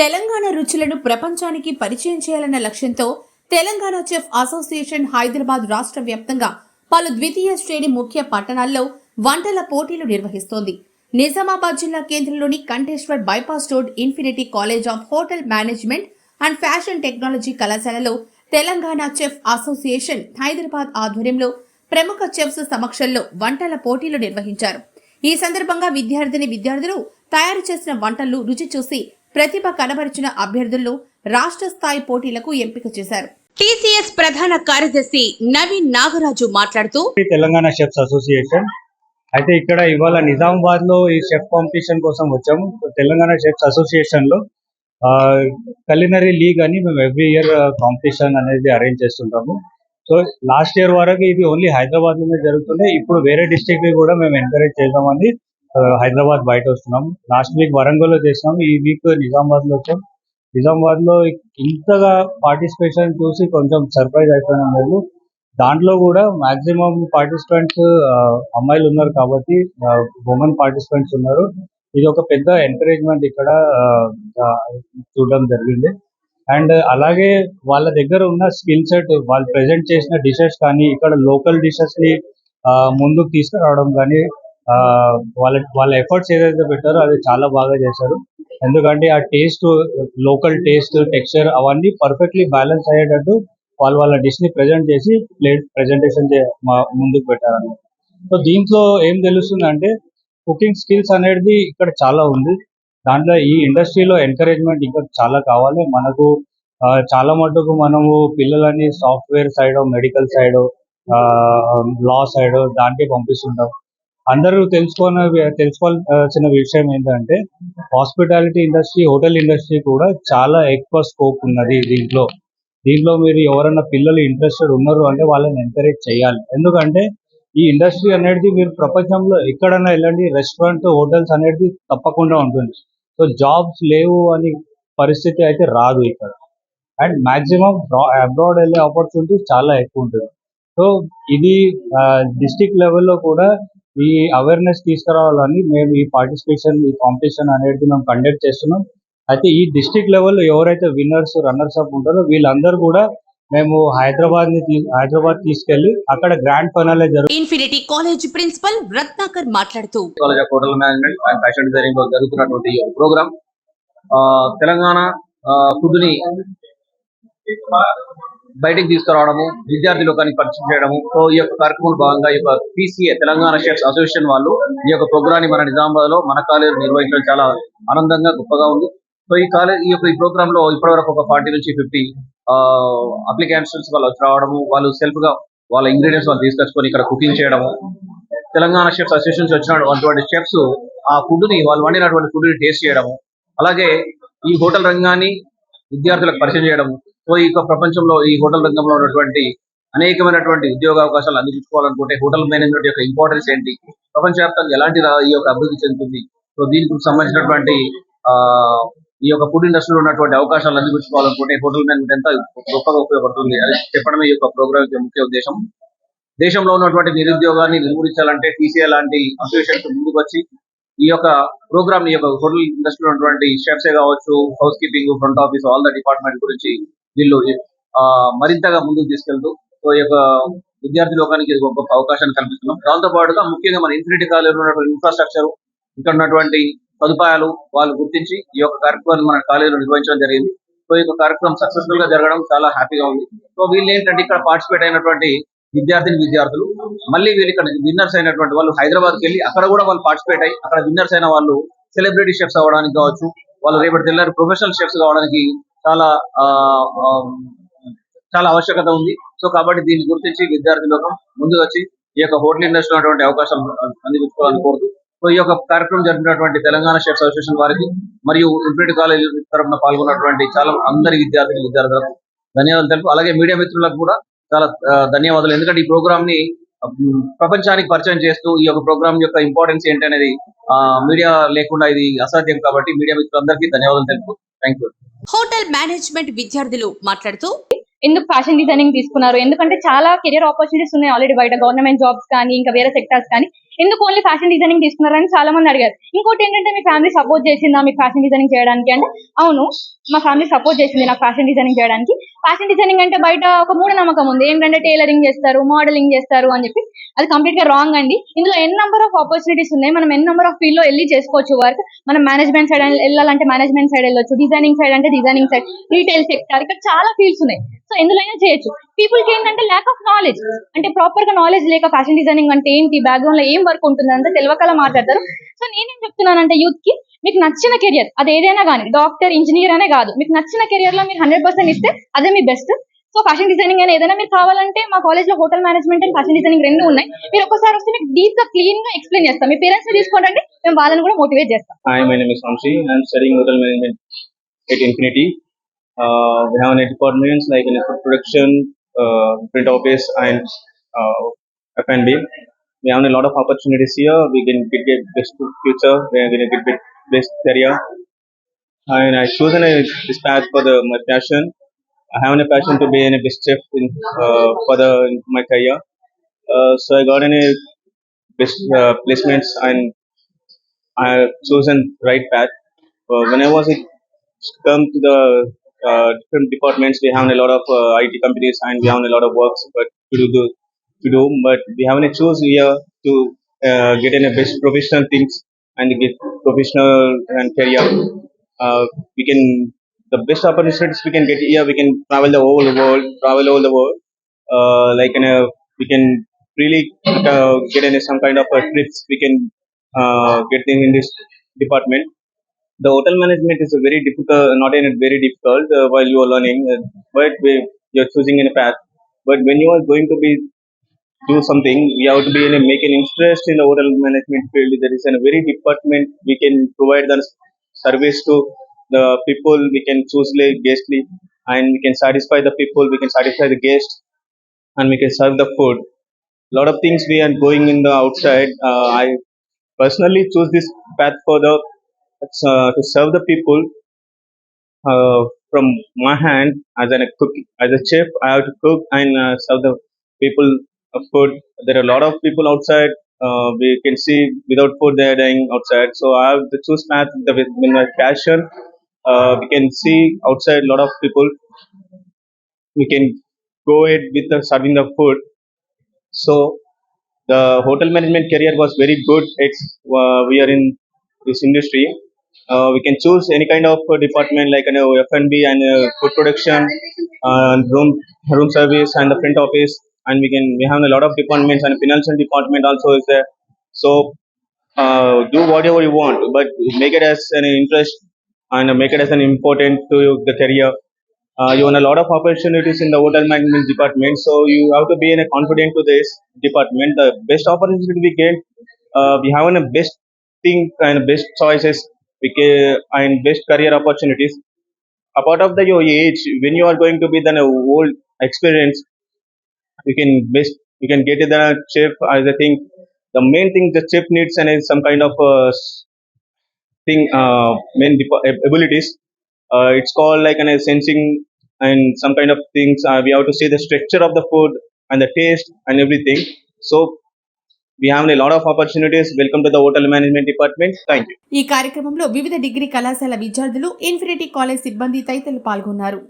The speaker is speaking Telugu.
తెలంగాణ రుచులను ప్రపంచానికి పరిచయం చేయాలన్న లక్ష్యంతో తెలంగాణ చెఫ్ అసోసియేషన్ హైదరాబాద్ రాష్ట్ర వ్యాప్తంగా పలు ద్వితీయ శ్రేణి ముఖ్య పట్టణాల్లో వంటల పోటీలు నిర్వహిస్తోంది. నిజామాబాద్ జిల్లా కేంద్రంలోని Kanteshwar bypass road infinity college of hotel management and fashion technology కళాశాలలో తెలంగాణ చెఫ్ అసోసియేషన్ హైదరాబాద్ ఆధ్వర్యంలో ప్రముఖ చెఫ్స్ సమక్షంలో వంటల పోటీలు నిర్వహించారు. ఈ సందర్భంగా విద్యార్థిని విద్యార్థులు తయారు చేసిన వంటలు రుచి చూసి ప్రతిభ కనబరిచిన అభ్యర్థులను రాష్ట్ర స్థాయి పోటీలకు ఎంపిక చేశారు. టీసీఎస్ ప్రధాన కార్యదర్శి నవీన్ నాగరాజు మాట్లాడుతూ తెలంగాణ షెఫ్స్ అసోసియేషన్ అయితే ఇక్కడ ఇవాళ నిజామాబాద్లో ఈ షెఫ్ కాంపిటీషన్ కోసం వచ్చాము. తెలంగాణ షెఫ్స్ అసోసియేషన్లో కలినరీ లీగ్ అని మేము ఎవ్రీ ఇయర్ కాంపిటీషన్ అనేది అరేంజ్ చేస్తుంటాము. సో లాస్ట్ ఇయర్ వరకు ఇది ఓన్లీ హైదరాబాద్లోనే జరుగుతుండే. ఇప్పుడు వేరే డిస్ట్రిక్ట్ని కూడా మేము ఎంకరేజ్ చేద్దామని హైదరాబాద్ బయట వస్తున్నాం. లాస్ట్ వీక్ వరంగల్లో చేసినాం. ఈ వీక్ నిజామాబాద్లో వచ్చాం. నిజామాబాద్లో ఇంతగా పార్టిసిపేషన్ చూసి కొంచెం సర్ప్రైజ్ అయిపోయినాం మేము. దాంట్లో కూడా మాక్సిమం పార్టిసిపెంట్స్ అమ్మాయిలు ఉన్నారు కాబట్టి ఉమెన్ పార్టిసిపెంట్స్ ఉన్నారు. ఇది ఒక పెద్ద ఎంకరేజ్మెంట్ ఇక్కడ చూడడం జరిగింది. అండ్ అలాగే వాళ్ళ దగ్గర ఉన్న స్కిల్ సెట్ వాళ్ళు ప్రెజెంట్ చేసిన డిషెస్ కానీ ఇక్కడ లోకల్ డిషెస్ని ముందుకు తీసుకురావడం కానీ వాళ్ళ వాళ్ళ ఎఫర్ట్స్ ఏదైతే పెట్టారో అది చాలా బాగా చేశారు. ఎందుకంటే ఆ టేస్ట్ లోకల్ టేస్ట్ టెక్స్చర్ అవన్నీ పర్ఫెక్ట్లీ బ్యాలెన్స్ అయ్యేటట్టు వాళ్ళు వాళ్ళ డిష్ని ప్రెజెంట్ చేసి ప్లేట్ ప్రెజెంటేషన్ ముందుకు పెట్టారు సో దీంట్లో ఏం తెలుస్తుంది అంటే కుకింగ్ స్కిల్స్ అనేది ఇక్కడ చాలా ఉంది. దాంట్లో ఈ ఇండస్ట్రీలో ఎంకరేజ్మెంట్ ఇంకా చాలా కావాలి. మనకు చాలా మటుకు మనము పిల్లలని software side medical side law side దానికి పంపిస్తుంటాం. అందరూ తెలుసుకున్న తెలుసుకోవాల్సిన విషయం ఏంటంటే హాస్పిటాలిటీ ఇండస్ట్రీ హోటల్ ఇండస్ట్రీ కూడా చాలా ఎక్కువ స్కోప్ ఉన్నది దీంట్లో. దీంట్లో మీరు ఎవరైనా పిల్లలు ఇంట్రెస్టెడ్ ఉన్నారు అంటే వాళ్ళని ఎంకరేజ్ చేయాలి. ఎందుకంటే ఈ ఇండస్ట్రీ అనేది మీరు ప్రపంచంలో ఎక్కడైనా వెళ్ళండి రెస్టారెంట్ హోటల్స్ అనేది తప్పకుండా ఉంటుంది. సో జాబ్స్ లేవు అని పరిస్థితి అయితే రాదు ఇక్కడ. అండ్ మాక్సిమం అబ్రాడ్ వెళ్ళే ఆపర్చునిటీ చాలా ఎక్కువ ఉంటుంది. సో ఇది డిస్టిక్ లెవెల్లో కూడా ఈ అవేర్నెస్ తీసుకురావాలని మేము ఈ పార్టిసిపేషన్ ఈ కాంపిటీషన్ అనేది మేము కండక్ట్ చేస్తున్నాం. అయితే ఈ డిస్టిక్ లెవెల్లో ఎవరైతే విన్నర్స్ రన్నర్స్ అప్ ఉంటారో వీళ్ళందరూ కూడా మేము హైదరాబాద్ని హైదరాబాద్ తీసుకెళ్ళి అక్కడ grand final infinity college principal Ratnakar మాట్లాడుతూ. College of hotel management and fashion డిజైనింగ్లో జరుగుతున్నటువంటి ఈ ప్రోగ్రామ్ తెలంగాణ ఫుడ్ని బయటికి తీసుకురావడము విద్యార్థి లోకానికి పరిచయం చేయడము. సో ఈ యొక్క కార్యక్రమంలో భాగంగా ఈ యొక్క పీసీఏ తెలంగాణ షెఫ్స్ అసోసియేషన్ వాళ్ళు ఈ యొక్క ప్రోగ్రాం ని మన నిజామాబాద్లో మన కాలేజ్ నిర్వహించడం చాలా ఆనందంగా గొప్పగా ఉంది. సో ఈ కాలేజ్ ఈ యొక్క ఈ ప్రోగ్రామ్లో ఇప్పటివరకు ఒక ఫార్టీ నుంచి ఫిఫ్టీ అప్లికేషన్స్ వాళ్ళు వచ్చి రావడము వాళ్ళు సెల్ఫ్గా వాళ్ళ ఇంగ్రీడియంట్స్ వాళ్ళు తీసుకొచ్చుకొని ఇక్కడ కుకింగ్ చేయడము. తెలంగాణ షెఫ్స్ అసోసియేషన్ వచ్చిన అటువంటి షెఫ్స్ ఆ ఫుడ్ని వాళ్ళు వండినటువంటి ఫుడ్ని టేస్ట్ చేయడము. అలాగే ఈ హోటల్ రంగాన్ని విద్యార్థులకు పరిచయం చేయడము. సో ఈ ప్రపంచంలో ఈ హోటల్ రంగంలో ఉన్నటువంటి అనేకమైనటువంటి ఉద్యోగ అవకాశాలు అందించుకోవాలనుకుంటే హోటల్ మేనేజ్మెంట్ యొక్క ఇంపార్టెన్స్ ఏంటి? ప్రపంచవ్యాప్తంగా ఎలాంటి ఈ యొక్క అభివృద్ధి చెందుతుంది? సో దీనికి సంబంధించినటువంటి ఆ ఈ యొక్క ఫుడ్ ఇండస్ట్రీలో ఉన్నటువంటి అవకాశాలు అందిపుచ్చుకోవాలనుకుంటే హోటల్ మేనేజ్మెంట్ ఎంత గొప్పగా ఉపయోగపడుతుంది? అది చెప్పడమే ఈ యొక్క ప్రోగ్రామ్ యొక్క ముఖ్య ఉద్దేశం. దేశంలో ఉన్నటువంటి నిరుద్యోగాన్ని నిర్మూలించాలంటే టీసీఏ లాంటి అసోసియేషన్స్ ముందుకు వచ్చి ఈ యొక్క ప్రోగ్రామ్ ఈ యొక్క హోటల్ ఇండస్ట్రీలో ఉన్నటువంటి షెఫ్స్ కావచ్చు housekeeping front office all the department గురించి వీళ్ళు ఆ, మరింతగా ముందుకు తీసుకెళ్తూ సో ఈ యొక్క విద్యార్థి లోకానికి ఇది ఒక గొప్ప అవకాశాన్ని కల్పిస్తున్నాం. దాంతో పాటుగా ముఖ్యంగా మన ఇన్ఫినిటీ కాలేజీలో ఉన్నటువంటి ఇన్ఫ్రాస్ట్రక్చర్ ఇక్కడ ఉన్నటువంటి సదుపాయాలు వాళ్ళు గుర్తించి ఈ యొక్క కార్యక్రమాన్ని మన కాలేజీలో నిర్వహించడం జరిగింది. సో ఈ యొక్క కార్యక్రమం సక్సెస్ఫుల్గా జరగడం చాలా హ్యాపీగా ఉంది. సో వీళ్ళు ఏంటంటే ఇక్కడ పార్టిసిపేట్ అయినటువంటి విద్యార్థిని విద్యార్థులు మళ్ళీ వీళ్ళు ఇక్కడ విన్నర్స్ అయినటువంటి వాళ్ళు హైదరాబాద్కి వెళ్ళి అక్కడ కూడా వాళ్ళు పార్టిసిపేట్ అయ్యి అక్కడ విన్నర్స్ అయిన వాళ్ళు సెలబ్రిటీ షెఫ్స్ అవ్వడానికి కావచ్చు వాళ్ళు రేపటి తెల్లారి ప్రొఫెషనల్ షెఫ్స్ కావడానికి చాలా ఆ, చాలా ఆవశ్యకత ఉంది. సో కాబట్టి దీన్ని గుర్తించి విద్యార్థి లోకం వచ్చి ఈ యొక్క హోటల్ ఇండస్ట్రీ ఉన్నటువంటి అవకాశం అందిపుచ్చుకోవాలని కోరుతూ సో ఈ యొక్క కార్యక్రమం జరిగినటువంటి తెలంగాణ షెఫ్స్ అసోసియేషన్ వారికి మరియు ఇన్ఫినిటీ కాలేజ్ తరఫున పాల్గొన్నటువంటి చాలా అందరి విద్యార్థులు విద్యార్థులకు ధన్యవాదాలు తెలుపు. అలాగే మీడియా మిత్రులకు కూడా చాలా ధన్యవాదాలు. ఎందుకంటే ఈ ప్రోగ్రామ్ని ప్రపంచానికి పరిచయం చేస్తూ ఈ యొక్క ప్రోగ్రామ్ యొక్క ఇంపార్టెన్స్ ఏంటి అనేది మీడియా లేకుండా ఇది అసాధ్యం కాబట్టి మీడియా మిత్రులందరికీ ధన్యవాదాలు తెలుపు. థ్యాంక్ యూ హోటల్ మేనేజ్మెంట్ విద్యార్థులు మాట్లాడుతూ ఎందుకు ఫ్యాషన్ డిజైనింగ్ తీసుకున్నారు? ఎందుకంటే చాలా కెరియర్ ఆపర్చునిటీస్ ఉన్నాయి ఆల్రెడీ బయట గవర్నమెంట్ జాబ్స్ కానీ ఇంకా వేరే సెక్టార్స్ కానీ. ఎందుకు ఓన్లీ ఫ్యాషన్ డిజైనింగ్ తీసుకున్నారు అని చాలా మంది అడిగారు. ఇంకోటి ఏంటంటే మీ ఫ్యామిలీ సపోర్ట్ చేసిందా మీ ఫ్యాషన్ డిజైనింగ్ చేయడానికి? అంటే అవును మా ఫ్యామిలీ సపోర్ట్ చేసింది నాకు ఫ్యాషన్ డిజైనింగ్ చేయడానికి. ఫ్యాషన్ డిజైనింగ్ అంటే బయట ఒక మూఢ నమ్మకం ఉంది. ఏంటంటే టైలరింగ్ చేస్తారు మోడలింగ్ చేస్తారు అని చెప్పి. అది కంప్లీట్గా రాంగ్ అండి. ఇందులో ఎన్ నెంబర్ ఆఫ్ ఆపర్చునిటీస్ ఉన్నాయి. మనం ఎన్ నెంబర్ ఆఫ్ ఫీల్డ్లో వెళ్ళి చేసుకోవచ్చు వర్క్ మనం మేనేజ్మెంట్ సైడ్ వెళ్ళాలంటే మేనేజ్మెంట్ సైడ్ వెళ్ళొచ్చు. డిజైనింగ్ సైడ్ అంటే డిజైనింగ్ సైడ్ రీటైల్ సెక్టర్ ఇక్కడ చాలా ఫీల్డ్స్ ఉన్నాయి. సో ఎందులో చేయొచ్చు. పీపుల్కి ఏంటంటే ల్యాక్ ఆఫ్ నాలెడ్జ్ అంటే ప్రాపర్గా నాలెడ్జ్ లేక ఫ్యాషన్ డిజైనింగ్ అంటే ఏంటి? బ్యాక్గ్రౌండ్లో ఏం వర్క్ ఉంటుంది అంతా తెలియకలా మాట్లాడతారు. సో నేనేం చెప్తున్నానంటే యూత్కి మీకు నచ్చిన కెరియర్ అది ఏదైనా కానీ డాక్టర్ ఇంజనీర్ అనే కాదు. మీకు నచ్చిన కెరియర్లో మీరు హండ్రెడ్ పర్సెంట్ ఇస్తే అదే మీ బెస్ట్ సో ఫ్యాషన్ డిజైనింగ్ అని ఏదైనా మీరు కావాలంటే మా కాలేజ్లో hotel management and fashion designing రెండు ఉన్నాయి. మీరు ఒకసారి వస్తే మీకు డీప్గా క్లీన్గా ఎక్స్ప్లెయిన్ చేస్తాం. మీ పేరెంట్స్ని తీసుకోండి మేము వాళ్ళని కూడా మోటివేట్ చేస్తాం. Hotel management at infinity we have N departments like in food production print office and F and B we have a lot of opportunities here we can get a best future we can best- best career. And I chosen a, this path for the my passion. I have a passion to be in a best chef in uh, for the in my career. Uh, so I got any best uh, placements and I chosen right path. Uh, when I was in, come to the uh, different departments, we have a lot of uh, IT companies and we have a lot of works, but to do to do. But we have to choose here to uh, get in a best professional things and get professional and career. Uh, we can the best opportunities we can get here. We can travel the whole world, travel all the world. Uh, like in a, we can really uh, get in some kind of a trips. We can uh, get in, in this department. The hotel management is a very difficult, not in a very difficult uh, while you are learning, uh, but we, you're choosing in a path. But when you are going to be do something, we have to be in a, make an interest in the hotel management field. There is a very department we can provide the service to the people. We can choose guestly, and we can satisfy the people. We can satisfy the guests, and we can serve the food. A lot of things we are going in the outside. Uh, I personally choose this path for the uh, to serve the people uh, from my hand as a cook as a chef. I have to cook and uh, serve the people of food. There are a lot of people outside. Uh, we can see without food they are dying outside. So I have to choose path the, with, with my passion. Uh, we can see outside a lot of people. We can go ahead with the serving the food. So the hotel management career was very good. It's uh, we are in this industry. Uh, we can choose any kind of uh, department like you know, F&B and uh, food production, uh, room room service and the front office. And we can we have a lot of departments and financial department also is there. So uh, do whatever you want, but make it as an interest and make it as an important to the career. Uh, you want a lot of opportunities in the hotel management department, so you have to be in a confident to this department. The best opportunity we get, uh, we have a best thing and best choices, we and best career opportunities. Apart of the your age, when you are going to be then a old experience, you can best you can get it the chef. As I think the main thing the chef needs and is some kind of uh, thing uh, main abilities. Uh, it's called like an uh, sensing and some kind of things. Uh, we have to see the structure of the food and the taste and everything. So we have a lot of opportunities. Welcome to the hotel management department. Thank you. ఈ కార్యక్రమంలో వివిధ డిగ్రీ కళాశాల విద్యార్థులు ఇన్ఫినిటీ కాలేజ్ సిబ్బంది తదితరులు పాల్గొన్నారు